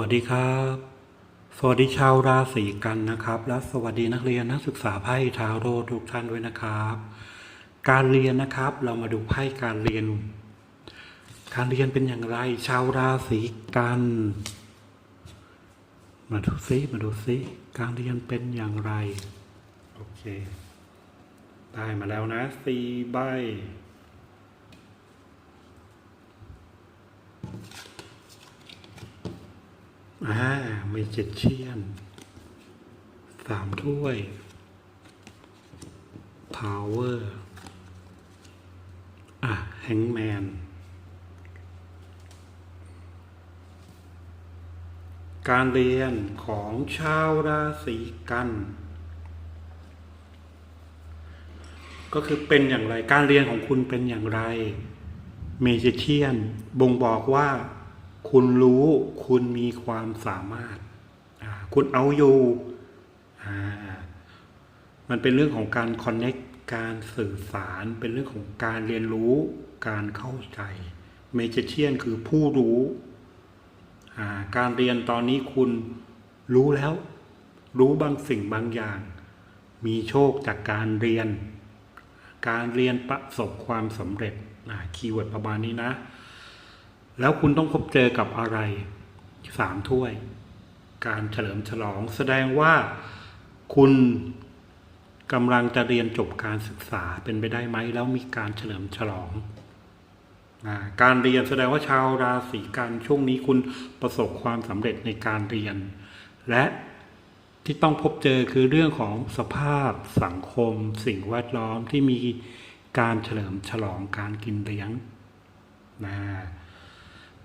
วัสดีครับ สวัสดีชาวราศีกันนะครับ และสวัสดีนักเรียนนักศึกษาไพ่ทาโร่ทุกท่านด้วยนะครับ การเรียนนะครับเรามาดูไพ่การเรียน การเรียนเป็นอย่างไร ชาวราศีกัน มาดูซิมาดูซิการเรียนเป็นอย่างไร โอเค ได้มาแล้วนะสี่ใบ อ่า มีเจ็ดเชียนสามถ้วย power อะแฮงแมนการเรียนของชาวราศีกัน ก็คือเป็นอย่างไร การเรียนของคุณเป็นอย่างไร เมจิเชียน บ่งบอกว่า คุณรู้คุณมีความสามารถ คุณเอาอยู่มันเป็นเรื่องของการคอนเน็กการสื่อสาร เป็นเรื่องของการเรียนรู้ การเข้าใจเมจิเชียนคือผู้รู้ การเรียนตอนนี้คุณรู้แล้ว รู้บางสิ่งบางอย่าง มีโชคจากการเรียน การเรียนประสบความสำเร็จคีย์เวิร์ดประมาณนี้นะ แล้วคุณต้องพบเจอกับอะไรสามถ้วย การเฉลิมฉลองแสดงว่าคุณกำลังจะเรียนจบการศึกษาเป็นไปได้ไหม แล้วมีการเฉลิมฉลองอการเรียนแสดงว่าชาวราศีกันช่วงนี้คุณประสบความสำเร็จในการเรียน และที่ต้องพบเจอคือเรื่องของสภาพสังคม สิ่งแวดล้อมที่มีการเฉลิมฉลองการกินเลี้ยงนะ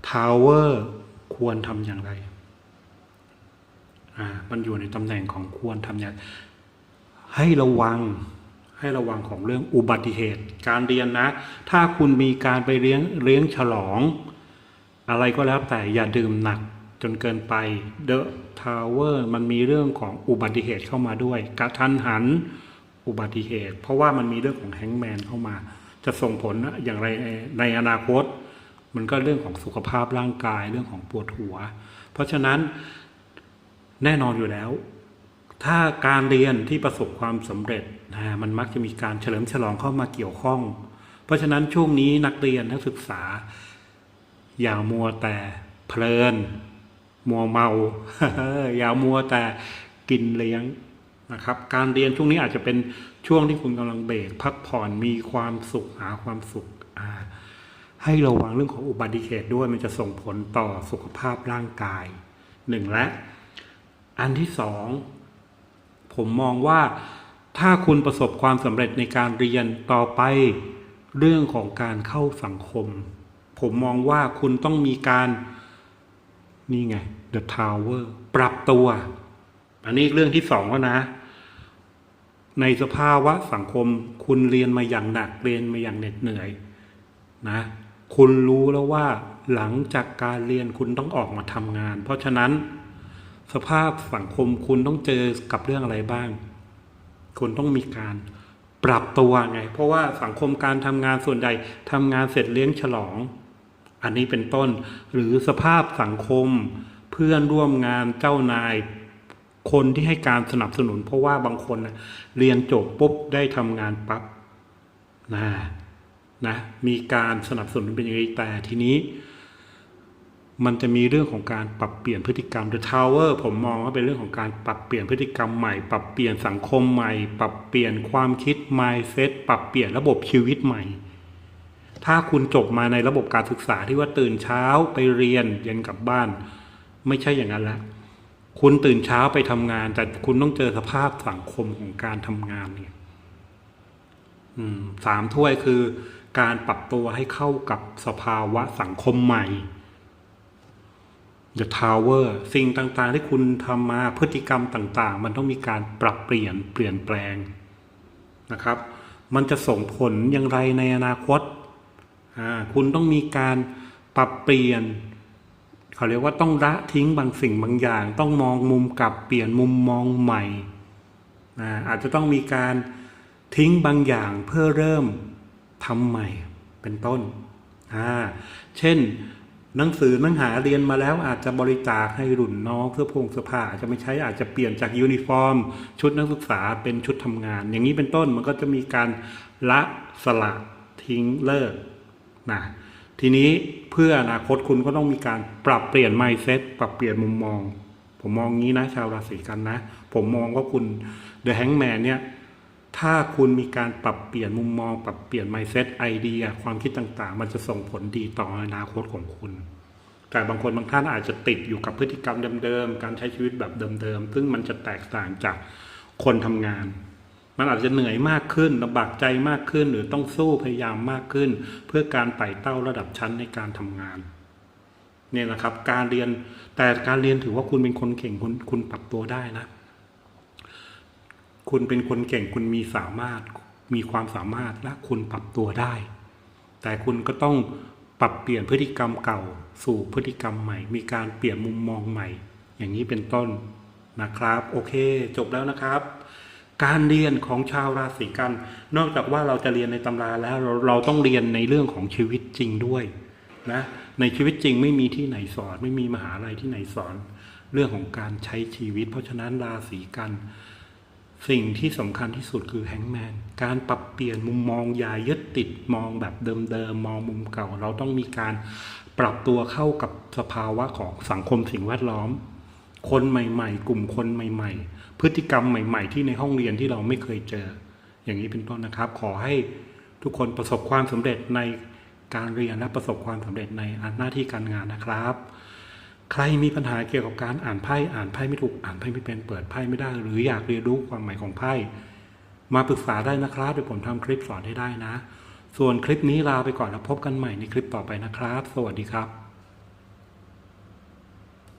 ทาวเวอร์ควรทำอย่างไร อ่า มันอยู่ในตำแหน่งของควรทำอย่าง ให้ระวัง ให้ระวังของเรื่องอุบัติเหตุ การเรียนนะ ถ้าคุณมีการไปเลี้ยงเลี้ยงฉลอง อะไรก็แล้วแต่อย่าดื่มหนักจนเกินไปเดอะทาวเวอร์มันมีเรื่องของอุบัติเหตุเข้ามาด้วย กระทันหันอุบัติเหตุ เพราะว่ามันมีเรื่องของแฮงแมนเข้ามา จะส่งผลอย่างไรในอนาคต มันก็เรื่องของสุขภาพร่างกายเรื่องของปวดหัว เพราะฉะนั้นแน่นอนอยู่แล้ว ถ้าการเรียนที่ประสบความสำเร็จนะมันมักจะมีการเฉลิมฉลองเข้ามาเกี่ยวข้อง เพราะฉะนั้นช่วงนี้นักเรียนนักศึกษา อย่ามัวแต่เพลิน มัวเมา อย่ามัวแต่กินเลี้ยงนะครับ การเรียนช่วงนี้อาจจะเป็นช่วงที่คุณกำลังเบรกพักผ่อนมีความสุขหาความสุขอ่า ให้ระวังเรื่องของอุบัติเหตุด้วยมันจะส่งผลต่อสุขภาพร่างกายหนึ่งและ อันที่สองผมมองว่าถ้าคุณประสบความสำเร็จในการเรียนต่อไปเรื่องของการเข้าสังคม ผมมองว่าคุณต้องมีการนี่ไง The Tower ปรับตัว อันนี้เรื่องที่สองแล้วนะ ในสภาวะสังคมคุณเรียนมาอย่างหนักเรียนมาอย่างเหน็ดเหนื่อยนะ คุณรู้แล้วว่าหลังจากการเรียนคุณต้องออกมาทำงาน เพราะฉะนั้น สภาพสังคมคุณต้องเจอกับเรื่องอะไรบ้าง คุณต้องมีการปรับตัวไง เพราะว่าสังคมการทำงานส่วนใหญ่ทำงานเสร็จเลี้ยงฉลอง อันนี้เป็นต้น หรือสภาพสังคมเพื่อนร่วมงานเจ้านายคนที่ให้การสนับสนุน เพราะว่าบางคนนะเรียนจบปุ๊บได้ทำงานปั๊บนะ นะมีการสนับสนุนเป็นอย่างนี้แต่ทีนี้ มันจะมีเรื่องของการปรับเปลี่ยนพฤติกรรม The Tower ผมมองว่าเป็นเรื่องของการปรับเปลี่ยนพฤติกรรมใหม่ ปรับเปลี่ยนสังคมใหม่ ปรับเปลี่ยนความคิด mindset ปรับเปลี่ยนระบบชีวิตใหม่ ถ้าคุณจบมาในระบบการศึกษาที่ว่าตื่นเช้าไปเรียนเย็นกลับบ้าน ไม่ใช่อย่างนั้นละคุณตื่นเช้าไปทำงาน แต่คุณต้องเจอสภาพสังคมของการทำงานเนี่ยสามถ้วยคือ การปรับตัวให้เข้ากับสภาวะสังคมใหม่ The Tower สิ่งต่างๆที่คุณทำมาพฤติกรรมต่างๆ มันต้องมีการปรับเปลี่ยนเปลี่ยนแปลงนะครับ มันจะส่งผลอย่างไรในอนาคต คุณต้องมีการปรับเปลี่ยน เขาเรียกว่าต้องละทิ้งบางสิ่งบางอย่าง ต้องมองมุมกลับเปลี่ยนมุมมองใหม่อาจจะต้องมีการทิ้งบางอย่างเพื่อเริ่ม ทำใหม่เป็นต้นอ่าเช่น หนังสือหนังหาเรียนมาแล้วอาจจะบริจาคให้รุ่นน้องเสื้อผงเสื้อผ้าอาจจะไม่ใช้อาจจะเปลี่ยนจากยูนิฟอร์ม ชุดนักศึกษาเป็นชุดทำงาน อย่างนี้เป็นต้นมันก็จะมีการละสละทิ้งเลิกนะทีนี้เพื่ออนาคตคุณก็ต้องมีการปรับเปลี่ยน mindset ปรับเปลี่ยนมุมมอง ผมมองงี้นะ ชาวราศีกันนะ ผมมองว่าคุณ The Hangman เนี่ย ถ้าคุณมีการปรับเปลี่ยนมุมมอง ปรับเปลี่ยน mindset ไอเดีย ความคิดต่างๆ มันจะส่งผลดีต่ออนาคตของคุณ แต่บางคนบางท่านอาจจะติดอยู่กับพฤติกรรมเดิมๆ การใช้ชีวิตแบบเดิมๆ ซึ่งมันจะแตกต่างจากคนทำงาน มันอาจจะเหนื่อยมากขึ้นลำบากใจมากขึ้น หรือต้องสู้พยายามมากขึ้น เพื่อการไต่เต้าระดับชั้นในการทำงานเนี่ยนะครับ การเรียนแต่การเรียนถือว่าคุณเป็นคนเก่งคุณคุณปรับตัวได้นะ คุณเป็นคนเก่งคุณมีสามารถมีความสามารถและคุณปรับตัวได้ แต่คุณก็ต้องปรับเปลี่ยนพฤติกรรมเก่า สู่พฤติกรรมใหม่ มีการเปลี่ยนมุมมองใหม่ อย่างนี้เป็นต้นนะครับ โอเค จบแล้วนะครับ การเรียนของชาวราศีกัน นอกจากว่าเราจะเรียนในตำราแล้วเราเราต้องเรียนในเรื่องของชีวิตจริงด้วยนะในชีวิตจริงไม่มีที่ไหนสอน ไม่มีมหาลัยที่ไหนสอน เรื่องของการใช้ชีวิต เพราะฉะนั้นราศีกัน สิ่งที่สำคัญที่สุดคือแฮงแมนการปรับเปลี่ยนมุมมองอย่ายึดติดมองแบบเดิมๆมองมุมเก่า เราต้องมีการปรับตัวเข้ากับสภาวะของสังคมสิ่งแวดล้อม คนใหม่ๆ กลุ่มคนใหม่ ๆ พฤติกรรมใหม่ ๆ ที่ในห้องเรียนที่เราไม่เคยเจอ อย่างนี้เป็นต้นนะครับ ขอให้ทุกคนประสบความสำเร็จในการเรียนและประสบความสำเร็จในหน้าที่การงานนะครับ ใครมีปัญหาเกี่ยวกับการอ่านไพ่อ่านไพ่ไม่ถูกอ่านไพ่ไม่เป็นเปิดไพ่ไม่ได้ หรืออยากเรียนรู้ความหมายของไพ่มาปรึกษาได้นะครับเดี๋ยวผมทำคลิปสอนให้ได้นะ ส่วนคลิปนี้ลาไปก่อนแล้วพบกันใหม่ในคลิปต่อไปนะครับ สวัสดีครับ